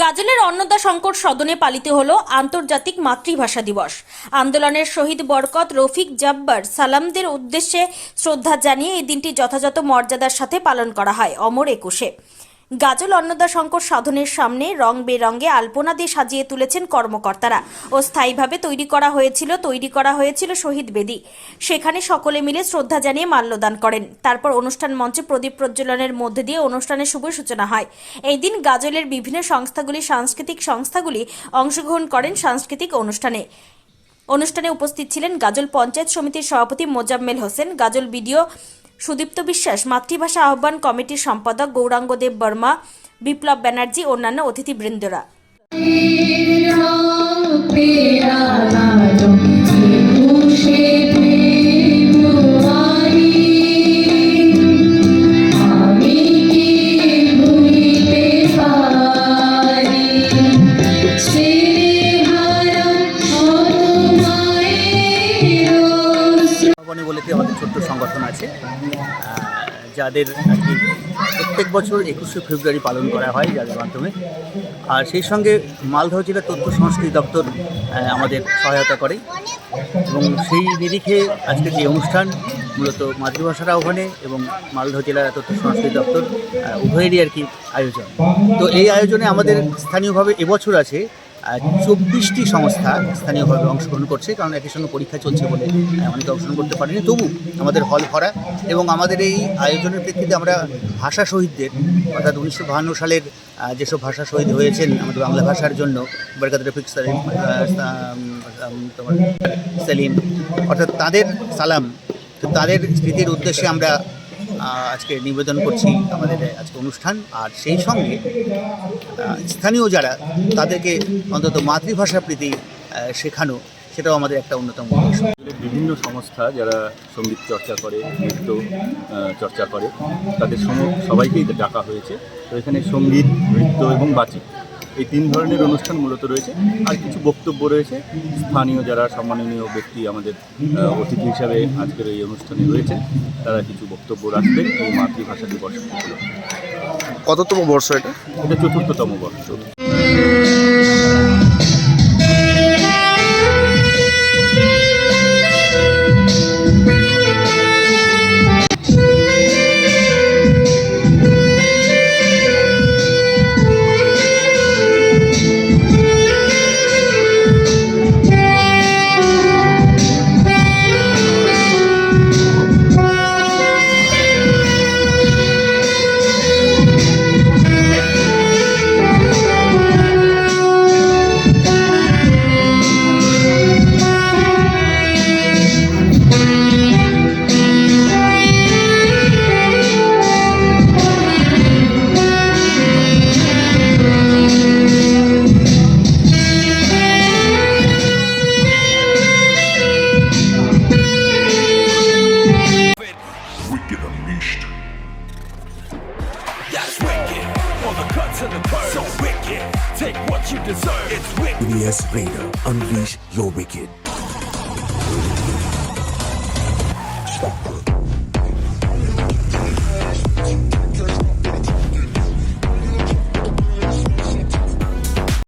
গাজলের অন্নদা শঙ্কর সদনে পালিত হল আন্তর্জাতিক মাতৃভাষা দিবস। আন্দোলনের শহীদ বরকত রফিক জব্বার সালামদের উদ্দেশ্যে শ্রদ্ধা জানিয়ে এই দিনটি যথাযথ মর্যাদার সাথে পালন করা হয়। অমর একুশে। গাজল অন্নদা শঙ্কর সাধনের সামনে রং বেরঙে আলপনা দিয়ে সাজিয়ে তুলেছেন কর্মকর্তারা ও স্থায়ীভাবে তৈরি করা হয়েছিল, তৈরি করা হয়েছিল শহীদ বেদি। সেখানে সকলে মিলে শ্রদ্ধা জানিয়ে মাল্যদান করেন। তারপর অনুষ্ঠান মঞ্চে প্রদীপ প্রজ্বলনের মধ্যে দিয়ে অনুষ্ঠানের শুভ সূচনা হয়। এই দিন গাজলের বিভিন্ন সংস্থাগুলি সাংস্কৃতিক সংস্থাগুলি অংশগ্রহণ করেন সাংস্কৃতিক অনুষ্ঠানে। অনুষ্ঠানে উপস্থিত ছিলেন গাজল পঞ্চায়েত সমিতির সভাপতি মোজাম্মেল হোসেন, গাজল বিডিও সুদীপ্ত বিশ্বাস মাতৃভাষা আহ্বান কমিটির সম্পাদক গৌরাঙ্গ দেব বর্মা বিপ্লব ব্যানার্জি অন্যান্য অতিথিবৃন্দরা। ছোট্ট সংগঠন আছে যাদের আর কি প্রত্যেক বছর একুশে ফেব্রুয়ারি পালন করা হয় যাদের মাধ্যমে। আর সেই সঙ্গে মালদহ জেলা তথ্য সংস্কৃতি দপ্তর আমাদের সহায়তা করে। এবং সেই নিরিখে আজকের যে অনুষ্ঠান, মূলত মাতৃভাষার আহ্বানে এবং মালদহ জেলা তথ্য সংস্কৃতি দপ্তর উভয়েরই আর কি আয়োজন। তো এই আয়োজনে আমাদের স্থানীয়ভাবে এবছর আছে চব্বিশটি সংস্থা স্থানীয়ভাবে অংশগ্রহণ করছে, কারণ একই সঙ্গে পরীক্ষা চলছে বলে অনেকে অংশগ্রহণ করতে পারেনি। তবু আমাদের হল ভরা এবং আমাদের এই আয়োজনের প্রেক্ষিতে আমরা ভাষা শহীদদের, অর্থাৎ উনিশশো বাহান্ন সালের যেসব ভাষা শহীদ হয়েছেন আমাদের বাংলা ভাষার জন্য বরকাত রফিক, সালিম তোমার সেলিম, অর্থাৎ তাদের সালাম তো তাদের স্মৃতির উদ্দেশ্যে আমরা আজকে নিবেদন করছি আমাদের আজকে অনুষ্ঠান। আর সেই সঙ্গে স্থানীয় যারা, তাদেরকে অন্তত মাতৃভাষা প্রীতি শেখানো, সেটাও আমাদের একটা অন্যতম বিভিন্ন সংস্থা যারা সংগীত চর্চা করে, নৃত্য চর্চা করে, তাদের সবাইকেই ডাকা হয়েছে। তো এখানে সংগীত, নৃত্য এবং বাচিক এই তিন ধরনের অনুষ্ঠান মূলত রয়েছে। আর কিছু বক্তব্য রয়েছে। স্থানীয় যারা সম্মাননীয় ব্যক্তি আমাদের অতিথি হিসাবে আজকের এই অনুষ্ঠানে রয়েছে তারা কিছু বক্তব্য রাখবেন এই মাতৃভাষা দিবস কততম বর্ষ এটা? এটা চতুর্থতম বর্ষ। All the curves. So wicked. Take what you deserve. It's wicked. EBS Vader. Unleash your wicked.